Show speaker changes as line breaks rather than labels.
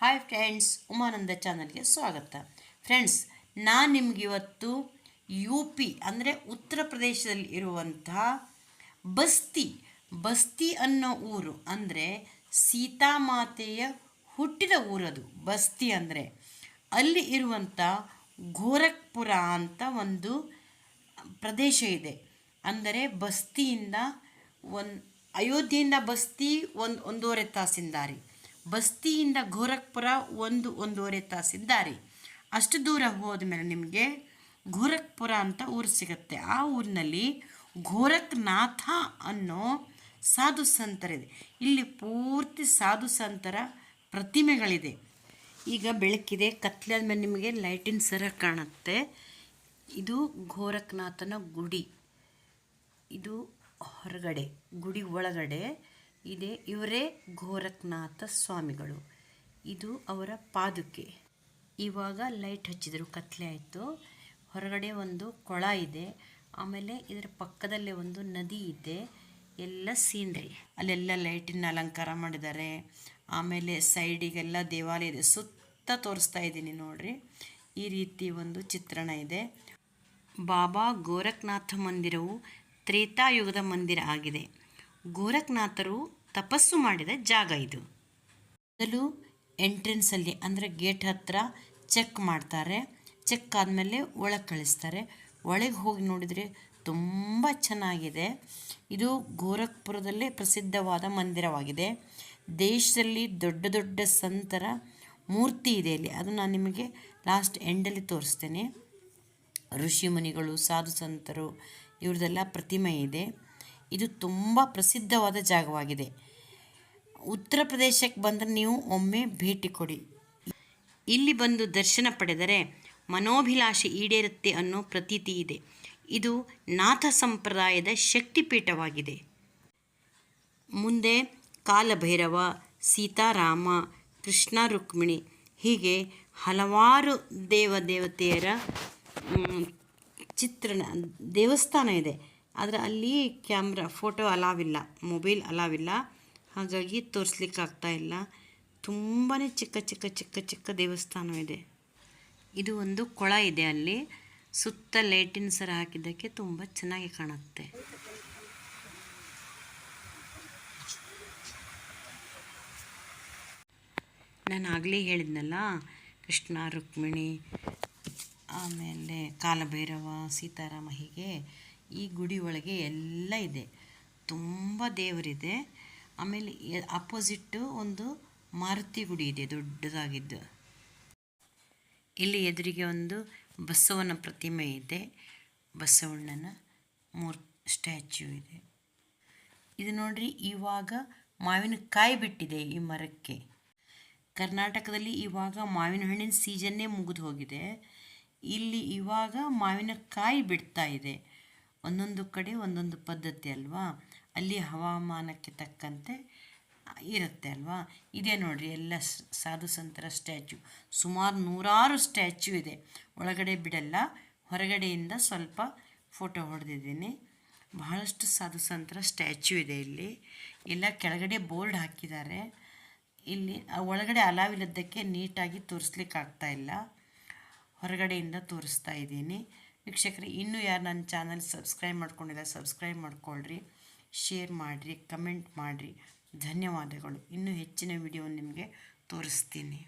Hi friends Umananda ಚಾನಲ್ಗೆ ಸ್ವಾಗತ. Friends ನಾನು ನಿಮ್ಗೆ ಇವತ್ತು ಯು ಪಿ ಅಂದರೆ ಉತ್ತರ ಪ್ರದೇಶದಲ್ಲಿ ಇರುವಂತಹ ಬಸ್ತಿ ಬಸ್ತಿ ಅನ್ನೋ ಊರು ಅಂದರೆ ಸೀತಾಮಾತೆಯ ಹುಟ್ಟಿದ ಊರದು. ಬಸ್ತಿ ಅಂದರೆ ಅಲ್ಲಿ ಇರುವಂಥ ಗೋರಖ್ಪುರ ಅಂತ ಒಂದು ಪ್ರದೇಶ ಇದೆ. ಅಂದರೆ ಬಸ್ತಿಯಿಂದ ಒಂದು, ಅಯೋಧ್ಯೆಯಿಂದ ಬಸ್ತಿ ಒಂದು, ಒಂದೂವರೆ ತಾಸಿನ ದಾರಿ. ಬಸ್ತಿಯಿಂದ ಗೋರಖ್ಪುರ ಒಂದು ಒಂದೂವರೆ ತಾಸಿದ್ದಾರೆ ದಾರಿ. ಅಷ್ಟು ದೂರ ಹೋದ ಮೇಲೆ ನಿಮಗೆ ಗೋರಖ್ಪುರ ಅಂತ ಊರು ಸಿಗುತ್ತೆ. ಆ ಊರಿನಲ್ಲಿ ಗೋರಖ್ನಾಥ ಅನ್ನೋ ಸಾಧು ಸಂತರಿದೆ ಇಲ್ಲಿ ಪೂರ್ತಿ ಸಾಧು ಸಂತರ ಪ್ರತಿಮೆಗಳಿದೆ. ಈಗ ಬೆಳಕಿದೆ, ಕತ್ಲಾದ ಮೇಲೆ ನಿಮಗೆ ಲೈಟಿನ ಸರ ಕಾಣುತ್ತೆ. ಇದು ಗೋರಖ್ನಾಥನ ಗುಡಿ. ಇದು ಹೊರಗಡೆ, ಗುಡಿ ಒಳಗಡೆ ಇದೆ. ಇವರೇ ಗೋರಖ್ನಾಥ ಸ್ವಾಮಿಗಳು. ಇದು ಅವರ ಪಾದುಕೆ. ಇವಾಗ ಲೈಟ್ ಹಚ್ಚಿದ್ರು, ಕತ್ಲೆ ಆಯಿತು. ಹೊರಗಡೆ ಒಂದು ಕೊಳ ಇದೆ. ಆಮೇಲೆ ಇದರ ಪಕ್ಕದಲ್ಲೇ ಒಂದು ನದಿ ಇದೆ. ಎಲ್ಲ ಸೀನ್ರಿ. ಅಲ್ಲೆಲ್ಲ ಲೈಟಿನ ಅಲಂಕಾರ ಮಾಡಿದ್ದಾರೆ. ಆಮೇಲೆ ಸೈಡಿಗೆಲ್ಲ ದೇವಾಲಯ ಇದೆ. ಸುತ್ತ ತೋರಿಸ್ತಾ ಇದ್ದೀನಿ ನೋಡ್ರಿ. ಈ ರೀತಿ ಒಂದು ಚಿತ್ರಣ ಇದೆ. ಬಾಬಾ ಗೋರಖ್ನಾಥ ಮಂದಿರವು ತ್ರೇತಾಯುಗದ ಮಂದಿರ ಆಗಿದೆ. ಗೋರಖ್ನಾಥರು ತಪಸ್ಸು ಮಾಡಿದ ಜಾಗ ಇದು. ಮೊದಲು ಎಂಟ್ರೆನ್ಸಲ್ಲಿ ಅಂದರೆ ಗೇಟ್ ಹತ್ತಿರ ಚೆಕ್ ಮಾಡ್ತಾರೆ. ಚೆಕ್ ಆದಮೇಲೆ ಒಳಗೆ ಕಳಿಸ್ತಾರೆ. ಒಳಗೆ ಹೋಗಿ ನೋಡಿದರೆ ತುಂಬ ಚೆನ್ನಾಗಿದೆ. ಇದು ಗೋರಖ್ಪುರದಲ್ಲೇ ಪ್ರಸಿದ್ಧವಾದ ಮಂದಿರವಾಗಿದೆ. ದೇಶದಲ್ಲಿ ದೊಡ್ಡ ದೊಡ್ಡ ಸಂತರ ಮೂರ್ತಿ ಇದೆ ಇಲ್ಲಿ. ಅದು ನಾನು ನಿಮಗೆ ಲಾಸ್ಟ್ ಎಂಡಲ್ಲಿ ತೋರಿಸ್ತೇನೆ. ಋಷಿಮುನಿಗಳು ಸಾಧು ಸಂತರು ಇವ್ರದ್ದೆಲ್ಲ ಪ್ರತಿಮೆ ಇದೆ. ಇದು ತುಂಬ ಪ್ರಸಿದ್ಧವಾದ ಜಾಗವಾಗಿದೆ. ಉತ್ತರ ಪ್ರದೇಶಕ್ಕೆ ಬಂದರೆ ನೀವು ಒಮ್ಮೆ ಭೇಟಿ ಕೊಡಿ. ಇಲ್ಲಿ ಬಂದು ದರ್ಶನ ಪಡೆದರೆ ಮನೋಭಿಲಾಷೆ ಈಡೇರುತ್ತೆ ಅನ್ನೋ ಪ್ರತೀತಿ ಇದೆ. ಇದು ನಾಥ ಸಂಪ್ರದಾಯದ ಶಕ್ತಿಪೀಠವಾಗಿದೆ. ಮುಂದೆ ಕಾಲಭೈರವ, ಸೀತಾರಾಮ, ಕೃಷ್ಣ ರುಕ್ಮಿಣಿ ಹೀಗೆ ಹಲವಾರು ದೇವ ದೇವತೆಯರ ಚಿತ್ರಣ, ದೇವಸ್ಥಾನ ಇದೆ. ಆದರೆ ಅಲ್ಲಿ ಕ್ಯಾಮ್ರಾ, ಫೋಟೋ ಅಲಾವಿಲ್ಲ ಮೊಬೈಲ್ ಅಲಾವಿಲ್ಲ ಹಾಗಾಗಿ ತೋರಿಸ್ಲಿಕ್ಕೆ ಆಗ್ತಾ ಇಲ್ಲ. ತುಂಬಾ ಚಿಕ್ಕ ಚಿಕ್ಕ ಚಿಕ್ಕ ಚಿಕ್ಕ ದೇವಸ್ಥಾನ ಇದೆ. ಇದು ಒಂದು ಕೊಳ ಇದೆ ಅಲ್ಲಿ. ಸುತ್ತ ಲೈಟಿನ ಸರ ಹಾಕಿದ್ದಕ್ಕೆ ತುಂಬ ಚೆನ್ನಾಗಿ ಕಾಣುತ್ತೆ. ನಾನು ಆಗಲೇ ಹೇಳಿದ್ನಲ್ಲ, ಕೃಷ್ಣ, ರುಕ್ಮಿಣಿ, ಆಮೇಲೆ ಕಾಲಭೈರವ ಸೀತಾರಾಮ ಹೀಗೆ ಈ ಗುಡಿ ಒಳಗೆ ಎಲ್ಲ ಇದೆ. ತುಂಬ ದೇವರಿದೆ. ಆಮೇಲೆ ಅಪೋಸಿಟ್ಟು ಒಂದು ಮಾರುತಿ ಗುಡಿ ಇದೆ, ದೊಡ್ಡದಾಗಿದ್ದು. ಇಲ್ಲಿ ಎದುರಿಗೆ ಒಂದು ಬಸವನ ಪ್ರತಿಮೆ ಇದೆ. ಬಸವಣ್ಣನ ಮೂರ್ ಸ್ಟ್ಯಾಚ್ಯು ಇದೆ. ಇದು ನೋಡ್ರಿ, ಇವಾಗ ಮಾವಿನಕಾಯಿ ಬಿಟ್ಟಿದೆ ಈ ಮರಕ್ಕೆ. ಕರ್ನಾಟಕದಲ್ಲಿ ಇವಾಗ ಮಾವಿನ ಹಣ್ಣಿನ ಸೀಸನ್ನೇ ಮುಗಿದು ಹೋಗಿದೆ. ಇಲ್ಲಿ ಇವಾಗ ಮಾವಿನಕಾಯಿ ಬಿಡ್ತಾ ಇದೆ. ಒಂದೊಂದು ಕಡೆ ಒಂದೊಂದು ಪದ್ಧತಿ ಅಲ್ವಾ? ಅಲ್ಲಿ ಹವಾಮಾನಕ್ಕೆ ತಕ್ಕಂತೆ ಇರುತ್ತೆ ಅಲ್ವಾ? ಇದೆ ನೋಡಿರಿ, ಎಲ್ಲ ಸಾಧು ಸಂತರ ಸ್ಟ್ಯಾಚ್ಯೂ. ಸುಮಾರು ನೂರಾರು ಸ್ಟ್ಯಾಚ್ಯೂ ಇದೆ. ಒಳಗಡೆ ಬಿಡಲ್ಲ, ಹೊರಗಡೆಯಿಂದ ಸ್ವಲ್ಪ ಫೋಟೋ ಹೊಡೆದಿದ್ದೀನಿ. ಬಹಳಷ್ಟು ಸಾಧು ಸಂತರ ಸ್ಟ್ಯಾಚ್ಯೂ ಇದೆ ಇಲ್ಲಿ. ಎಲ್ಲ ಕೆಳಗಡೆ ಬೋರ್ಡ್ ಹಾಕಿದ್ದಾರೆ. ಇಲ್ಲಿ ಒಳಗಡೆ ಅಲಾವಿಲ್ಲದ್ದಕ್ಕೆ ನೀಟಾಗಿ ತೋರಿಸ್ಲಿಕ್ಕಾಗ್ತಾ ಇಲ್ಲ. ಹೊರಗಡೆಯಿಂದ ತೋರಿಸ್ತಾ ಇದ್ದೀನಿ. ವೀಕ್ಷಕರೇ, ಇನ್ನೂ ಯಾರು ನನ್ನ ಚಾನಲ್ ಸಬ್ಸ್ಕ್ರೈಬ್ ಮಾಡ್ಕೊಂಡಿಲ್ಲ, ಸಬ್ಸ್ಕ್ರೈಬ್ ಮಾಡ್ಕೊಳ್ರಿ, ಶೇರ್ ಮಾಡಿರಿ, ಕಮೆಂಟ್ ಮಾಡಿರಿ. ಧನ್ಯವಾದಗಳು. ಇನ್ನೂ ಹೆಚ್ಚಿನ ವಿಡಿಯೋ ನಿಮಗೆ ತೋರಿಸ್ತೀನಿ.